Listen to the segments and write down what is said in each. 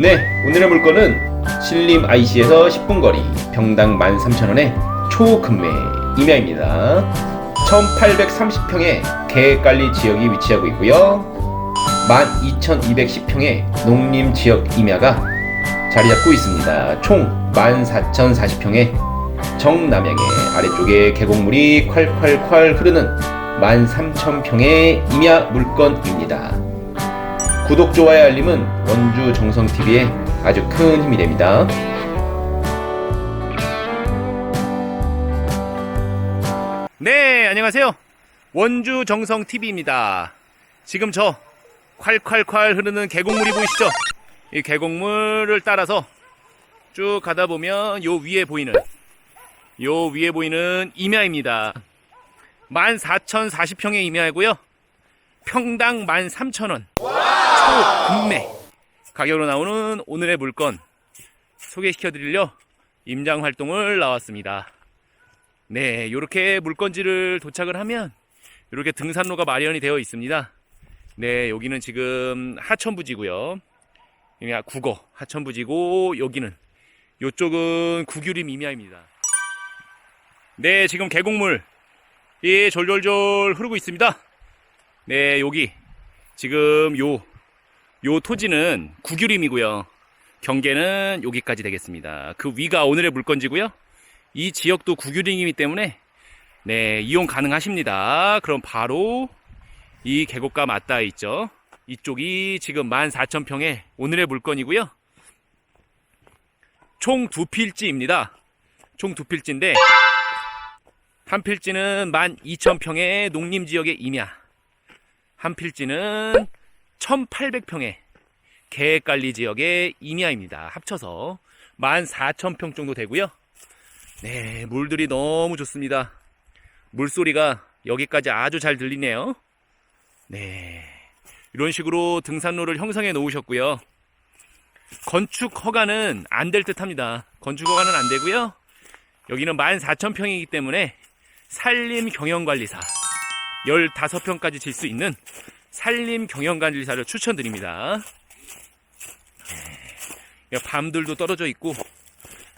네, 오늘의 물건은 신림 IC에서 10분 거리 평당 13,000원의 초금매 임야입니다. 1830평의 계획관리 지역이 위치하고 있고요. 12,210평의 농림 지역 임야가 자리 잡고 있습니다. 총 14,040평의 정남향의 아래쪽에 계곡물이 콸콸콸 흐르는 13,000평의 임야 물건입니다. 구독, 좋아요, 알림은 원주 정성TV에 아주 큰 힘이 됩니다. 네, 안녕하세요. 원주 정성TV입니다. 지금 저 콸콸콸 흐르는 계곡물이 보이시죠? 이 계곡물을 따라서 쭉 가다 보면 요 위에 보이는 요 위에 보이는 임야입니다. 14,040평의 임야이고요. 평당 13,000원. 초금매. 가격으로 나오는 오늘의 물건 소개시켜 드리려 임장 활동을 나왔습니다. 네, 이렇게 물건지를 도착을 하면 이렇게 등산로가 마련이 되어 있습니다. 네, 여기는 지금 하천부지고요. 여기가 국어 하천부지고 여기는 이쪽은 구규림 임야입니다. 네, 지금 계곡물 이 졸졸졸 흐르고 있습니다. 네, 여기 지금 요, 요 토지는 구규림이고요. 경계는 여기까지 되겠습니다. 그 위가 오늘의 물건지고요. 이 지역도 구규림이기 때문에 네, 이용 가능하십니다. 그럼 바로 이 계곡과 맞닿아 있죠. 이쪽이 지금 14,000평의 오늘의 물건이고요. 총 두 필지입니다. 총 두 필지인데 한 필지는 12,000평의 농림지역의 임야 한 필지는 1,800평의 계획관리 지역의 임야입니다. 합쳐서 14,000평 정도 되고요. 네, 물들이 너무 좋습니다. 물소리가 여기까지 아주 잘 들리네요. 네, 이런 식으로 등산로를 형성해 놓으셨고요. 건축 허가는 안 될 듯 합니다. 건축 허가는 안 되고요. 여기는 14,000평이기 때문에 산림 경영관리사 15평까지 질 수 있는 산림 경영관리사를 추천드립니다. 네, 밤들도 떨어져 있고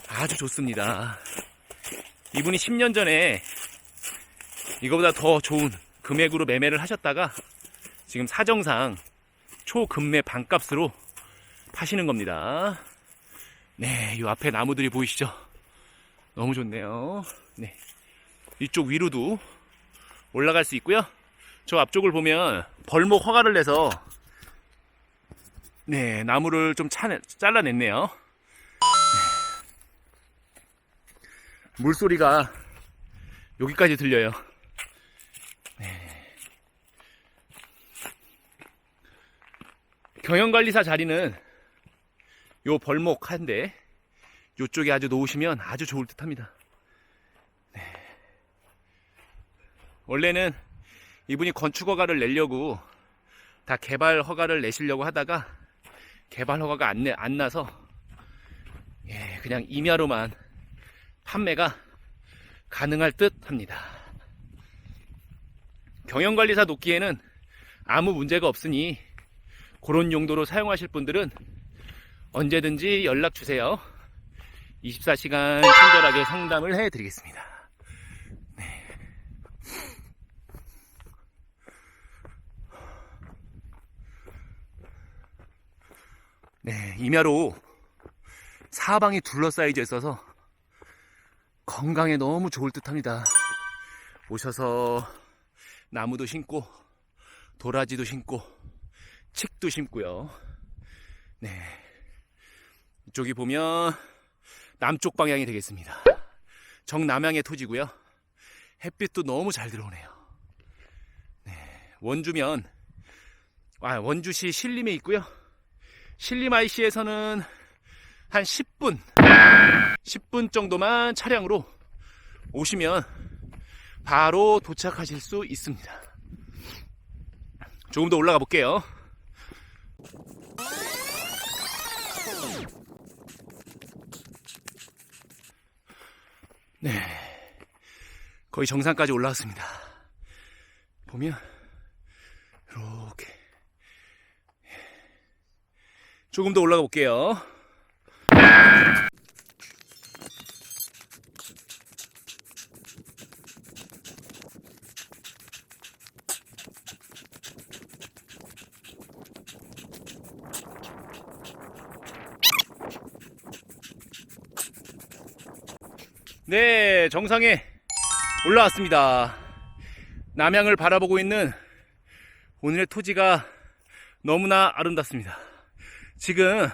아주 좋습니다. 이분이 10년 전에 이거보다 더 좋은 금액으로 매매를 하셨다가 지금 사정상 초금매 반값으로 파시는 겁니다. 네, 이 앞에 나무들이 보이시죠? 너무 좋네요. 네. 이쪽 위로도 올라갈 수 있고요. 저 앞쪽을 보면 벌목 허가를 내서 네 나무를 좀 차, 잘라냈네요. 네. 물소리가 여기까지 들려요. 네. 경영관리사 자리는 요 벌목 한데 요쪽에 아주 놓으시면 아주 좋을 듯 합니다. 원래는 이분이 건축 허가를 내려고 다 개발 허가를 내시려고 하다가 개발 허가가 안, 내, 안 나서 예, 그냥 임야로만 판매가 가능할 듯 합니다. 경영관리사 놓기에는 아무 문제가 없으니 그런 용도로 사용하실 분들은 언제든지 연락 주세요. 24시간 친절하게 상담을 해 드리겠습니다. 네, 임야로 사방이 둘러싸여져 있어서 건강에 너무 좋을 듯 합니다. 오셔서 나무도 심고, 도라지도 심고, 칡도 심고요. 네. 이쪽이 보면 남쪽 방향이 되겠습니다. 정남향의 토지고요. 햇빛도 너무 잘 들어오네요. 네. 원주면, 아, 원주시 신림에 있고요. 신림 IC에서는 한 10분, 10분 정도만 차량으로 오시면 바로 도착하실 수 있습니다. 조금 더 올라가 볼게요. 네. 거의 정상까지 올라왔습니다. 보면, 이렇게. 조금 더 올라가 볼게요. 네, 정상에 올라왔습니다. 남양을 바라보고 있는 오늘의 토지가 너무나 아름답습니다. 지금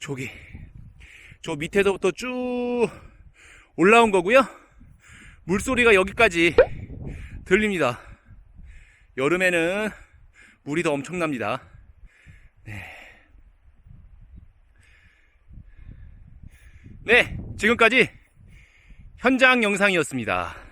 저기 저 밑에서부터 쭉 올라온 거고요. 물소리가 여기까지 들립니다. 여름에는 물이 더 엄청납니다. 네. 네, 지금까지 현장 영상이었습니다.